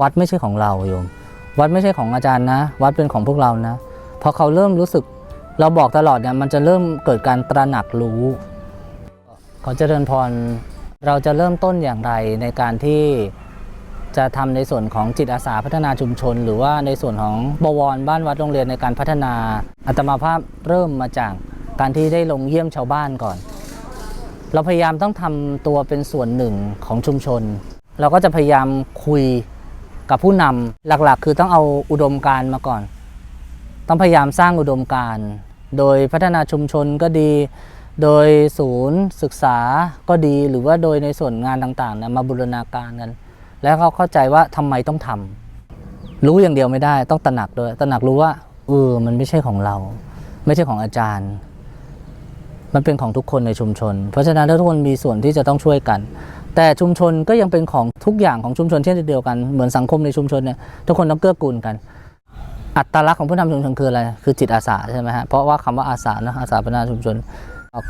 วัดไม่ใช่ของเราโยม วัดไม่ใช่ของอาจารย์นะ วัดเป็นของพวกเรานะพอเขาเริ่มรู้สึกเราบอกตลอดเนี่ยมันจะเริ่มเกิดการตระหนักรู้ขอเจริญพรเราจะเริ่มต้นอย่างไรในการที่จะทำในส่วนของจิตอาสาพัฒนาชุมชน หรือว่าในส่วนของบวรบ้านวัดโรงเรียนในการพัฒนาอัตมาภาพเริ่มมาจากการที่ได้ลงเยี่ยมชาวบ้านก่อน เราพยายามต้องทำตัวเป็นส่วนหนึ่งของชุมชน เราก็จะพยายามคุย กับผู้นำหลักๆ คือต้องเอาอุดมการมาก่อน ต้องพยายามสร้างอุดมการ โดยพัฒนาชุมชนก็ดี โดยศูนย์ศึกษาก็ดีหรือว่าโดยในส่วนงานต่างๆนี่ยมาบูรณาการกัน แล้วเขาเข้าใจว่าทำไมต้องทำรู้อย่างเดียวไม่ได้ต้องตระหนักด้วยตระหนักรู้ว่าเออมันไม่ใช่ของเรา ไม่ใช่ของอาจารย์ มันเป็นของทุกคนในชุมชน เพราะฉะนั้นทุกคนมีส่วนที่จะต้องช่วยกัน แต่ชุมชนก็ยังเป็นของทุกอย่างของชุมชนเช่นเดียวกันเหมือนสังคมในชุมชนเนี่ยทุกคนต้องเกื้อกูลกัน อัตลักษณ์ของผู้นำชุมชนคืออะไรคือจิตอาสาใช่ไหมฮะเพราะว่าคำว่าอาสานะอาสาพัฒนาชุมชน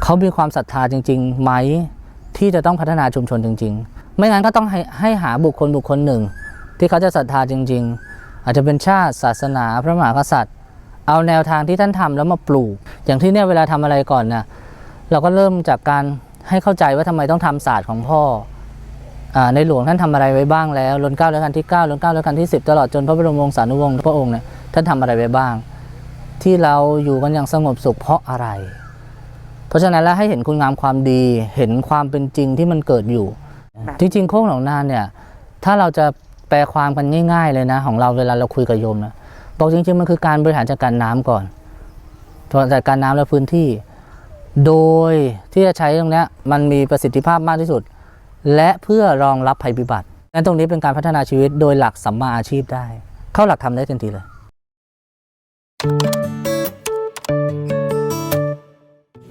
เขามีความศรัทธาจริง ๆ ไหมที่จะต้องพัฒนาชุมชนจริง ๆ ไม่งั้นก็ต้องให้ให้หาบุคคลบุคคลหนึ่ง ที่เขาจะศรัทธาจริง ๆ อาจจะเป็นชาติศาสนาพระมหากษัตริย์ เอาแนวทางที่ท่านทำแล้วมาปลูก อย่างที่เนี่ยเวลาทำอะไรก่อนนะเราก็เริ่มจากการ ให้เข้าใจว่าทำไมต้องทำศาสตร์ของพ่ออาในหลวงท่านทำอะไรไว้บ้างแล้วรัชกาลรัชกาลที่9รัชกาลรัชกาลที่ 10 ตลอดจนพระบรมวงศานุวงศ์พระองค์เนี่ยท่านทำอะไรไว้บ้าง ที่เราอยู่กันอย่างสงบสุขเพราะอะไร เพราะฉะนั้นแล้วให้เห็นคุณงามความดีเห็นความเป็นจริงที่มันเกิดอยู่ จริงๆโค้งหนองนาเนี่ยถ้าเราจะแปลความกันง่าย ๆ เลยนะ ของเราเวลาเราคุยกับโยมนะบอกจริงๆมันคือการบริหารจัดการน้ำก่อนจัดการน้ำและพื้นที่ โดยที่จะใช้ตรงนี้มันมีประสิทธิภาพมากที่สุด และเพื่อรองรับภัยพิบัตินั้นตรงนี้เป็นการพัฒนาชีวิตโดยหลักสัมมาอาชีพได้ เข้าหลักทำได้ทันทีเลย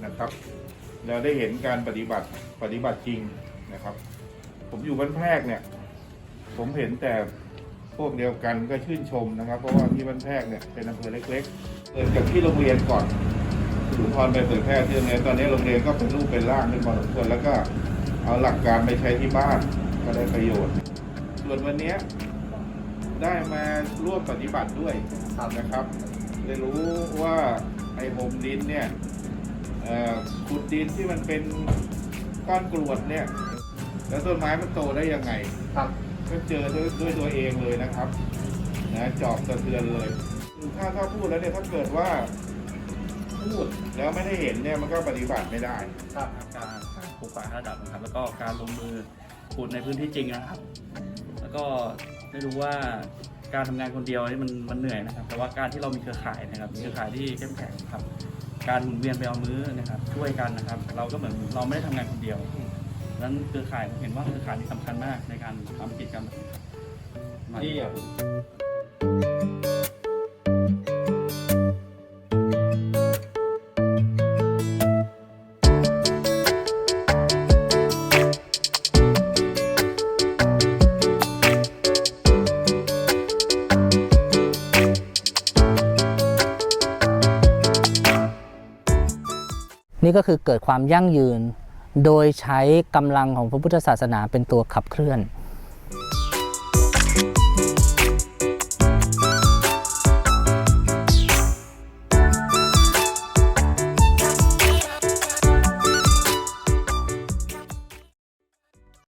นะครับเราได้เห็นการปฏิบัติปฏิบัติจริงนะครับ ผมอยู่บ้านแพรกเนี่ย ผมเห็นแต่พวกเดียวกันก็ชื่นชมนะครับ เพราะว่าที่บ้านแพรกเนี่ยเป็นอำเภอเล็ก ๆเริ่มจากที่โรงเรียนก่อน สุนทรไปเผยแพร่ที่โรงเรียนตอนนี้โรงเรียนก็เป็นรูปเป็นร่างขึ้นพอสมควรแล้วก็เอาหลักการไปใช้ที่บ้านก็ได้ประโยชน์ ส่วนวันเนี้ยได้มาร่วมปฏิบัติด้วยนะครับได้รู้ว่าไอ้โฮมดินเนี่ยเอ่อขุดดินที่มันเป็นก้อนกรวดเนี่ย แล้วต้นไม้มันโตได้ยังไงครับก็เจอด้วยด้วยตัวเองเลยนะครับนะจอบสะเทือนเลยคือถ้าถ้าพูดแล้วเนี่ยถ้าเกิดว่า พูดแล้วไม่ได้เห็นเนี่ยมันก็ปฏิบัติไม่ได้ครับการปลูกป่าระดับนะครับ แล้วก็การลงมือขุดในพื้นที่จริงนะครับ แล้วก็ได้รู้ว่าการทำงานคนเดียวนี่มันมันเหนื่อยนะครับ แต่ว่าการที่เรามีเครือข่ายนะครับเครือข่ายที่เข้มแข็งครับ การหมุนเวียนไปเอามือนะครับ ช่วยกันนะครับ เราก็เหมือนเราไม่ได้ทำงานคนเดียวดังนั้นเครือข่ายผมเห็นว่าเครือข่ายนี่สำคัญมากในการทำกิจกรรมแบบนี้มานี่อะ นี่ก็คือเกิดความยั่งยืนโดยใช้กำลังของพระพุทธศาสนาเป็นตัวขับเคลื่อน